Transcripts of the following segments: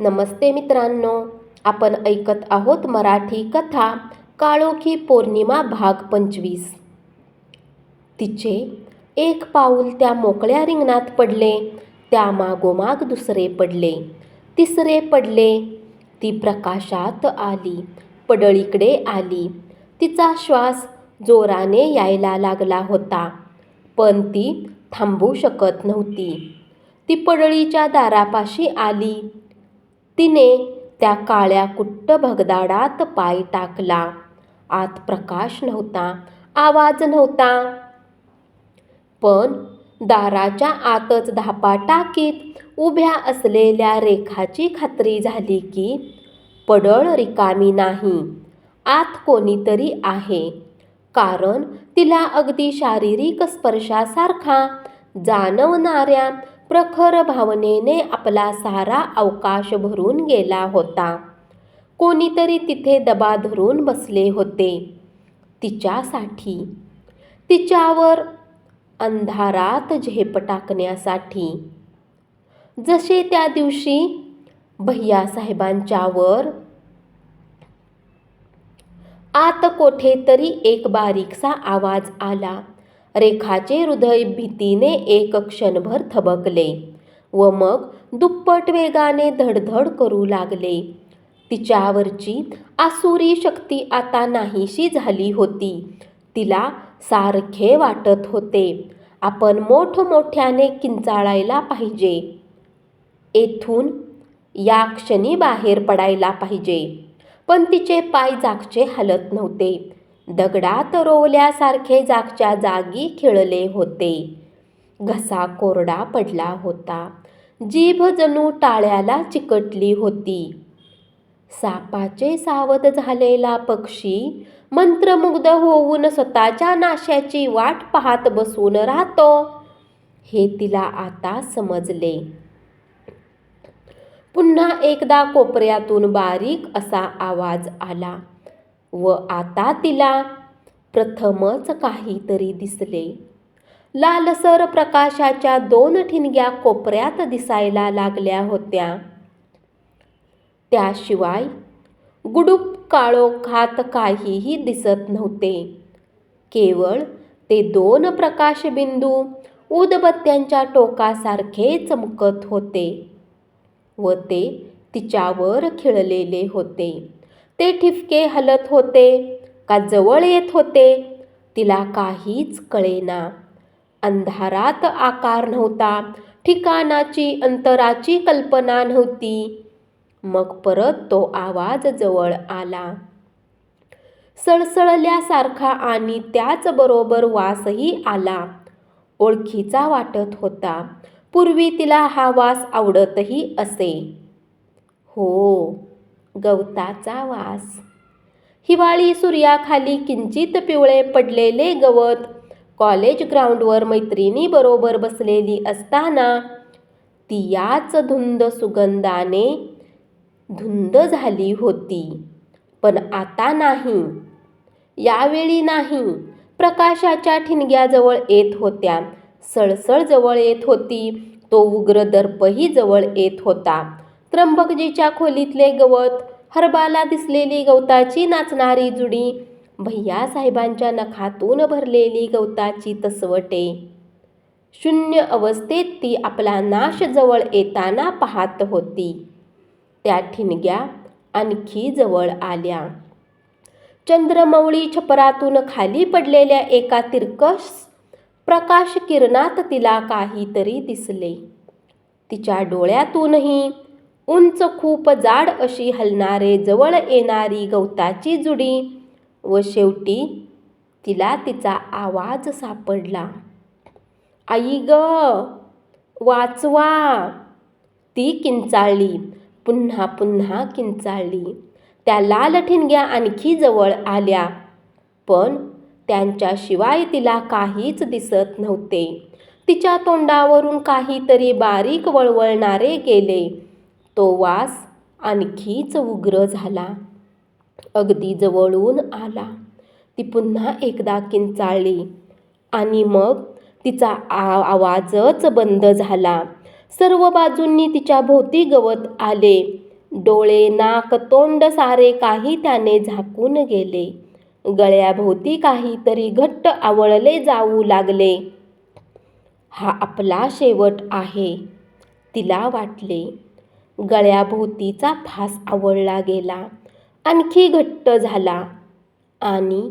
नमस्ते मित्रांनो आपण ऐकत आहोत मराठी कथा काळोखी पौर्णिमा भाग पंचवीस. तिचे एक पाऊल त्या मोकळ्या रिंगणात पडले त्या मागोमाग दुसरे पडले. तिसरे पडले ती प्रकाशात आली पडळीकडे आली. तिचा श्वास जोराने यायला लागला होता पण ती थांबू शकत नव्हती. ती पडळीच्या दारापाशी आली. तिने त्या काळ्या कुट्ट भगदाडात पाय टाकला. आत प्रकाश नव्हता आवाज नव्हता. पण दाराच्या आतच धापा टाकीत उभ्या असलेल्या रेखाची खात्री झाली की पडळ रिकामी नाही आत कोणीतरी आहे. कारण तिला अगदी शारीरिक स्पर्शासारखा जाणवणाऱ्या प्रखर भावनेने आपला सारा अवकाश भरून गेला होता. कोणीतरी तिथे दबा धरून बसले होते. तिच्यासाठी तिच्यावर अंधारात झेप टाकण्यासाठी. जसे त्या दिवशी भैयासाहेबांच्यावर आत कोठेतरी एक बारीकसा आवाज आला. रेखाचे हृदय भीतीने एक क्षणभर थबकले व मग दुप्पट वेगाने धडधड करू लागले. तिच्यावरची आसुरी शक्ती आता नाहीशी झाली होती. तिला सारखे वाटत होते आपण मोठमोठ्याने किंचाळायला पाहिजे. येथून या क्षणी बाहेर पडायला पाहिजे. पण तिचे पाय जागचे हलत नव्हते. दगडात रोवल्यासारखे जागच्या जागी खिळले होते. घसा कोरडा पडला होता. जीभ जणू टाळ्याला चिकटली होती. सापाचे सावध झालेला पक्षी मंत्रमुग्ध होऊन स्वतःच्या नाशाची वाट पाहत बसून राहतो. हे तिला आता समजले. पुन्हा एकदा कोपऱ्यातून बारीक असा आवाज आला. व आता तिला प्रथमच काहीतरी दिसले. लालसर प्रकाशाच्या दोन ठिणग्या कोपऱ्यात दिसायला लागल्या होत्या. त्याशिवाय गुडूप काळोखात काहीही दिसत नव्हते. केवळ ते दोन प्रकाशबिंदू उदबत्त्यांच्या टोकासारखे चमकत होते व ते तिच्यावर खिळलेले होते. ते ठिपके हलत होते का जवळ येत होते तिला काहीच कळेना. अंधारात आकार नव्हता ठिकाणाची अंतराची कल्पना नव्हती. मग परत तो आवाज जवळ आला. सळसळल्यासारखा आणि त्याचबरोबर वासही आला. ओळखीचा वाटत होता. पूर्वी तिला हा वास आवडतही असे. हो गवताचा वास हिवाळी सूर्याखाली किंचित पिवळे पडलेले गवत कॉलेज ग्राउंडवर मैत्रिणीबरोबर बसलेली असताना ती याच धुंद सुगंधाने धुंद झाली होती. पण आता नाही. यावेळी नाही. प्रकाशाच्या ठिणग्याजवळ येत होत्या. सळसळ जवळ येत होती. तो उग्र दर्पही जवळ येत होता. त्र्यंबकजीच्या खोलीतले गवत हरबाला दिसलेली गवताची नाचणारी जुडी भैयासाहेबांच्या नखातून भरलेली गवताची तसवटे. शून्य अवस्थेत ती आपला नाश जवळ येताना पाहत होती. त्या ठिणग्या आणखी जवळ आल्या. चंद्रमौळी छपरातून खाली पडलेल्या एका तिरकस प्रकाश किरणात तिला काहीतरी दिसले. तिच्या डोळ्यातूनही उंच खूप जाड अशी हलणारे जवळ येणारी गवताची जुडी. व शेवटी तिला तिचा आवाज सापडला. आई ग वाचवा. ती किंचाळली. पुन्हा पुन्हा किंचाळली. त्या लाल ठिणग्या आणखी जवळ आल्या. पण त्यांच्याशिवाय तिला काहीच दिसत नव्हते. तिच्या तोंडावरून काहीतरी बारीक वळवळणारे गेले. तो वास आणखीच उग्र झाला. अगदी जवळून आला. ती पुन्हा एकदा किंचाळली आणि मग तिचा आ आवाजच बंद झाला. सर्व बाजूंनी तिच्या भोवती गवत आले. डोळे नाक तोंड सारे काही त्याने झाकून गेले. गळ्याभोवती काहीतरी घट्ट आवळले जाऊ लागले. हा आपला शेवट आहे तिला वाटले. गळ्याभोवतीचा फास आवळला गेला. आणखी घट्ट झाला. आणि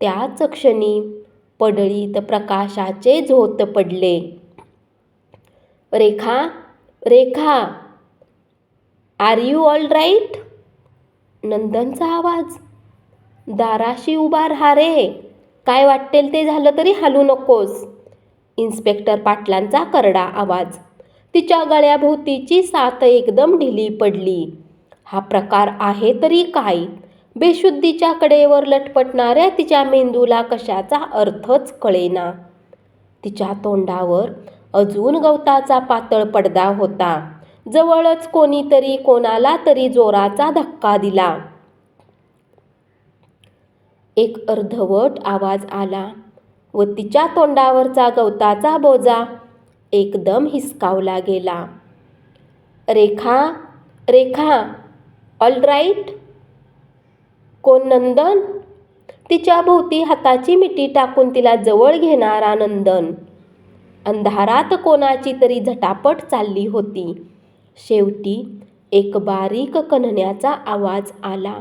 त्याच क्षणी पडळीत प्रकाशाचे झोत पडले. Rekha Rekha are you all right नंदनचा आवाज. दाराशी उभा राहा रे. काय वाटेल ते झालं तरी हलू नकोस. इन्स्पेक्टर पाटलांचा करडा आवाज. तिच्या गळ्याभोवतीची साथ एकदम ढिली पडली. हा प्रकार आहे तरी काय? बेशुद्धीच्या कडेवर लटपटणाऱ्या तिच्या मेंदूला कशाचा अर्थच कळेना. तिच्या तोंडावर अजून गवताचा पातळ पडदा होता. जवळच कोणीतरी कोणाला तरी जोराचा धक्का दिला. एक अर्धवट आवाज आला व तिच्या तोंडावरचा गवताचा बोजा एकदम हिसकावला गेला. रेखा रेखा ऑल राईट कोण नंदन? तिच्या भोवती हाताची मिठी टाकून तिला जवळ घेणारा नंदन. अंधारात कोणाची तरी झटापट चालली होती. शेवटी एक बारीक कणण्याचा आवाज आला.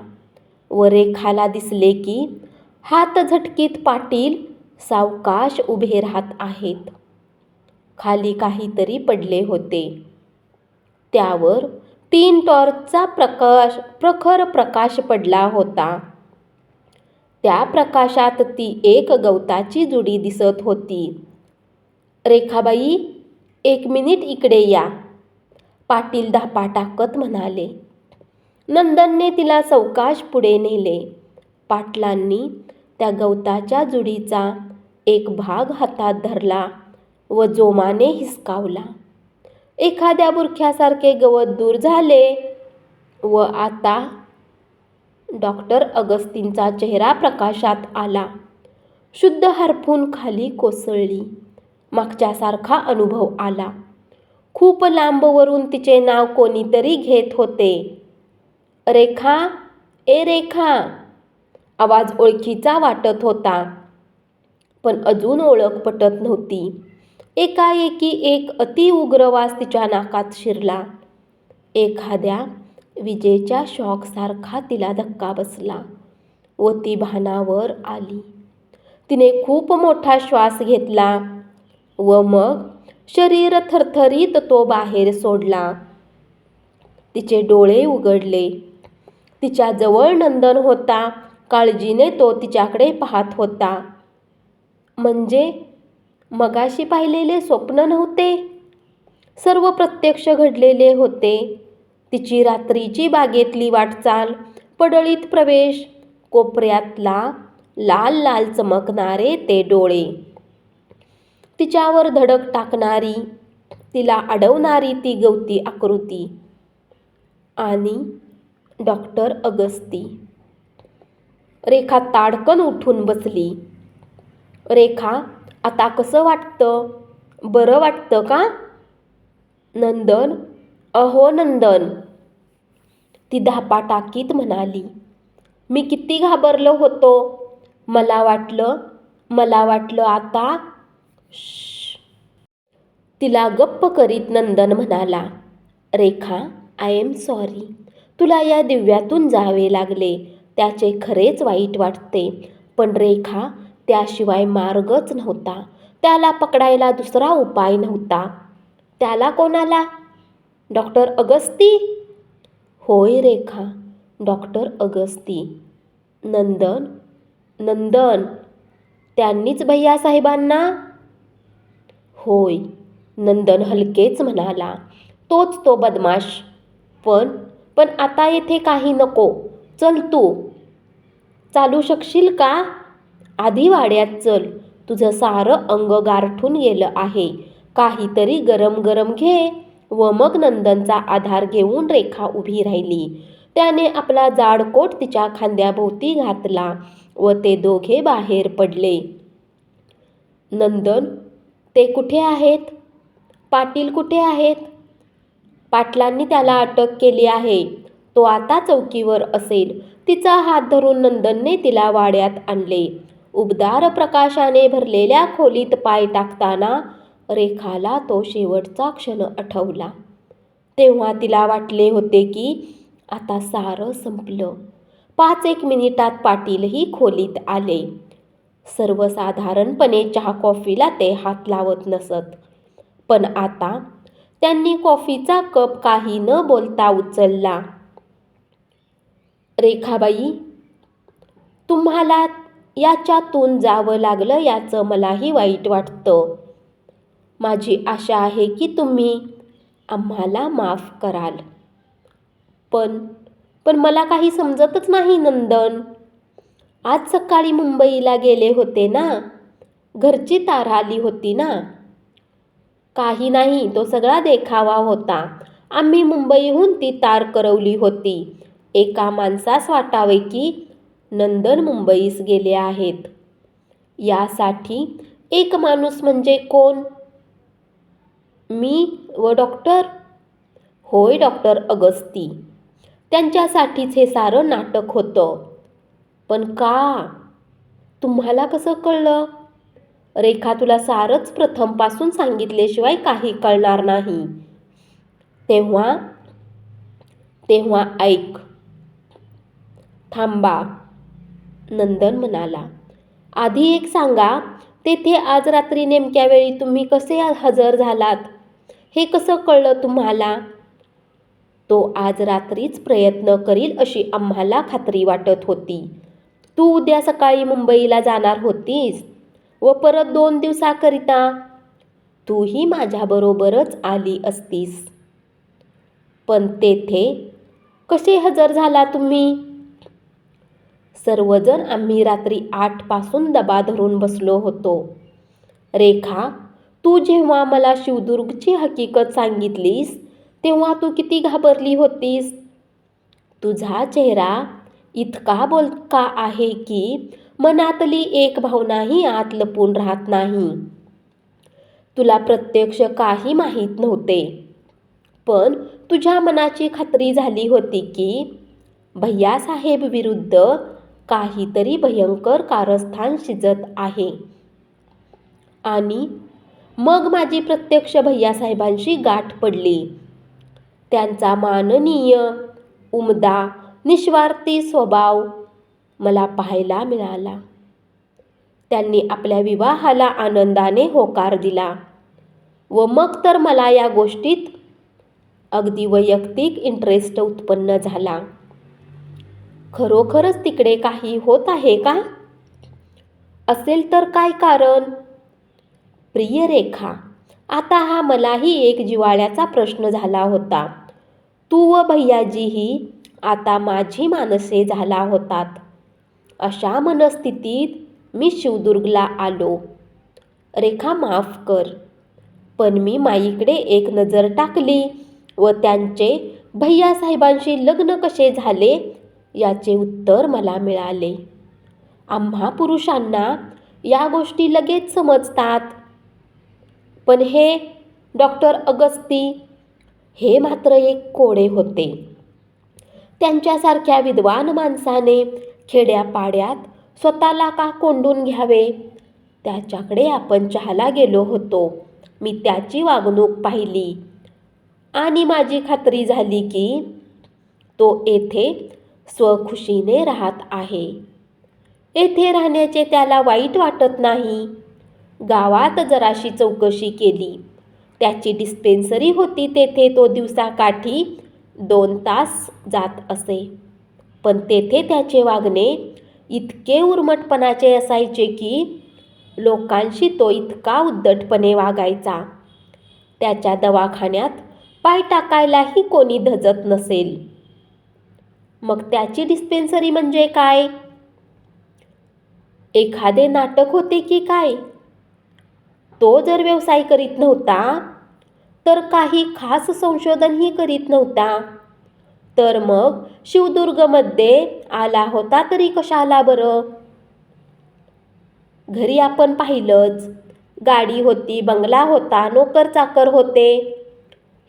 व रेखाला दिसले की हात झटकीत पाटील सावकाश उभे राहत आहेत. खाली काहीतरी पडले होते. त्यावर तीन टॉर्चचा प्रकाश प्रखर प्रकाश पडला होता. त्या प्रकाशात ती एक गवताची जुडी दिसत होती. रेखाबाई एक मिनिट इकडे या. पाटील धापा टाकत म्हणाले. नंदनने तिला चौकाश पुढे नेले. पाटलांनी त्या गवताच्या जुडीचा एक भाग हातात धरला. व जोमाने हिसकावला. एखाद्या बुरख्यासारखे गवत दूर झाले व आता डॉक्टर अगस्तींचा चेहरा प्रकाशात आला. शुद्ध हरपून खाली कोसळली. मागच्यासारखा अनुभव आला. खूप लांबवरून तिचे नाव कोणीतरी घेत होते. रेखा ए रेखा. आवाज ओळखीचा वाटत होता. पण अजून ओळख पटत नव्हती. एकाएकी एक अतिउग्र वास तिच्या नाकात शिरला. एखाद्या विजेच्या शॉकसारखा तिला धक्का बसला व ती भानावर आली. तिने खूप मोठा श्वास घेतला व मग शरीर थरथरीत तो बाहेर सोडला. तिचे डोळे उघडले. तिच्या जवळ नंदन होता. काळजीने तो तिच्याकडे पाहत होता. म्हणजे मगाशी पाहिलेले स्वप्न नव्हते. सर्व प्रत्यक्ष घडलेले होते. तिची रात्रीची बागेतली वाटचाल पडळीत प्रवेश कोपऱ्यातला लाल लाल चमकणारे ते डोळे. तिच्यावर धडक टाकणारी तिला अडवणारी ती गवती आकृती. आणि डॉक्टर अगस्ती. रेखा ताडकन उठून बसली. रेखा आता कसं वाटतं? बरं वाटतं का? नंदन अहो नंदन. ती धापा टाकीत म्हणाली मी किती घाबरलो होतो. मला वाटलं मला वाटलं आता तिला गप्प करीत नंदन म्हणाला रेखा आय एम सॉरी तुला या दिव्यातून जावे लागले. त्याचे खरेच वाईट वाटते. पण रेखा त्याशिवाय मार्गच नव्हता. त्याला पकडायला दुसरा उपाय नव्हता. त्याला कोणाला? डॉक्टर अगस्ती? होय रेखा डॉक्टर अगस्ती. नंदन? नंदन त्यांनीच भैयासाहेबांना होय नंदन हलकेच म्हणाला. तोच तो बदमाश. पण पण आता येथे काही नको. चल तू. चालू शकशील का? आधी वाड्यात चल तुझं सारं अंग गारठून गेलं आहे. काहीतरी गरम गरम घे. व मग नंदनचा आधार घेऊन रेखा उभी राहिली. त्याने आपला जाड कोट तिच्या खांद्याभोवती घातला व ते दोघे बाहेर पडले. नंदन ते कुठे आहेत? पाटील कुठे आहेत? पाटलांनी त्याला अटक केली आहे. तो आता चौकीवर असेल. तिचा हात धरून नंदनने तिला वाड्यात आणले. उबदार प्रकाशाने भरलेल्या खोलीत पाय टाकताना रेखाला तो शेवटचा क्षण आठवला. तेव्हा तिला वाटले होते की आता सारं संपलं. पाच एक मिनिटात पाटीलही खोलीत आले. सर्वसाधारणपणे चहा कॉफीला ते हात लावत नसत. पण आता त्यांनी कॉफीचा कप काही न बोलता उचलला. रेखाबाई तुम्हाला याच्यातून जावं लागलं याचं मलाही वाईट वाटतं. माझी आशा आहे की तुम्ही आम्हाला माफ कराल. पण पण मला काही समजतच नाही नंदन. आज सकाळी मुंबईला गेले होते ना? घरची तार आली होती ना? काही नाही तो सगळा देखावा होता. आम्ही मुंबईहून ती तार करवली होती. एका माणसास वाटावे की नंदन मुंबईस गेले आहेत. यासाठी एक माणूस म्हणजे कोण? मी व डॉक्टर? होय डॉक्टर अगस्ती. त्यांच्यासाठीच हे सारं नाटक होतं. पण का? तुम्हाला कसं कळलं? रेखा तुला सारंच प्रथमपासून सांगितल्याशिवाय काही कळणार नाही. तेव्हा तेव्हा ऐक. थांबा. नंदन म्हणाला आधी एक सांगा तेथे आज रात्री नेमक्या वेळी तुम्ही कसे हजर झालात? हे कसं कळलं तुम्हाला? तो आज रात्रीच प्रयत्न करील अशी आम्हाला खात्री वाटत होती. तू उद्या सकाळी मुंबईला जाणार होतीस व परत दोन दिवसाकरिता तूही माझ्याबरोबरच आली असतीस. पण तेथे कसे हजर झाला तुम्ही? सर्वजण आम्ही रात्री आठपासून दबा धरून बसलो होतो. रेखा तू जेव्हा मला शिवदुर्गची हकीकत सांगितलीस तेव्हा तू किती घाबरली होतीस? तुझा चेहरा इतका बोलका आहे की मनातली एक भावनाही आत लपून राहत नाही. तुला प्रत्यक्ष काही माहीत नव्हते. पण तुझ्या मनाची खात्री झाली होती की भैयासाहेब विरुद्ध काहीतरी भयंकर कारस्थान शिजत आहे. आणि मग माझी प्रत्यक्ष भैयासाहेबांशी गाठ पडली. त्यांचा माननीय उमदा निस्वार्थी स्वभाव मला पाहायला मिळाला. त्यांनी आपल्या विवाहाला आनंदाने होकार दिला व मग तर मला या गोष्टीत अगदी वैयक्तिक इंटरेस्ट उत्पन्न झाला. खरोखरच तिकडे काही होत आहे का? असेल तर काय कारण? प्रिय रेखा आता हा मलाही एक जिवाळ्याचा प्रश्न झाला होता. तू व भैयाजीही आता माझी मानसे झाला होतात. अशा मनस्थितीत मी शिवदुर्गला आलो. रेखा माफ कर. पण मी माईकडे एक नजर टाकली व त्यांचे भैयासाहेबांशी लग्न कसे झाले याचे उत्तर मला मिळाले. आम्हा पुरुषांना या गोष्टी लगेच समजतात. पण हे डॉक्टर अगस्ती हे मात्र एक कोडे होते. त्यांच्यासारख्या विद्वान माणसाने खेड्यापाड्यात स्वतःला का कोंडून घ्यावे? त्याच्याकडे आपण चहाला गेलो होतो. मी त्याची वागणूक पाहिली. आणि माझी खात्री झाली की तो येथे स्वखुशीने राहत आहे. येथे राहण्याचे त्याला वाईट वाटत नाही. गावात जराशी चौकशी केली. त्याची डिस्पेन्सरी होती तेथे तो दिवसाकाठी दोन तास जात असे. पण तेथे त्याचे वागणे इतके उर्मटपणाचे असायचे की लोकांशी तो इतका उद्धटपणे वागायचा. त्याच्या दवाखान्यात पाय टाकायलाही कोणी धजत नसेल. मग त्याची डिस्पेन्सरी म्हणजे काय? एखादे नाटक होते की काय? तो जर व्यवसाय करीत नव्हता तर काही खास संशोधनही करीत नव्हता. तर मग शिवदुर्गमध्ये आला होता तरी कशाला बरं? घरी आपण पाहिलंच. गाडी होती बंगला होता नोकर चाकर होते.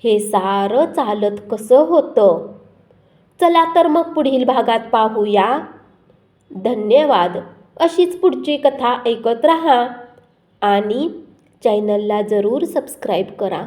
हे सारं चालत कसं होतं? चला तर मग पुढील भागात पाहूया. धन्यवाद. अशीच पुढची कथा ऐकत राहा आणि चॅनलला जरूर सबस्क्राईब करा.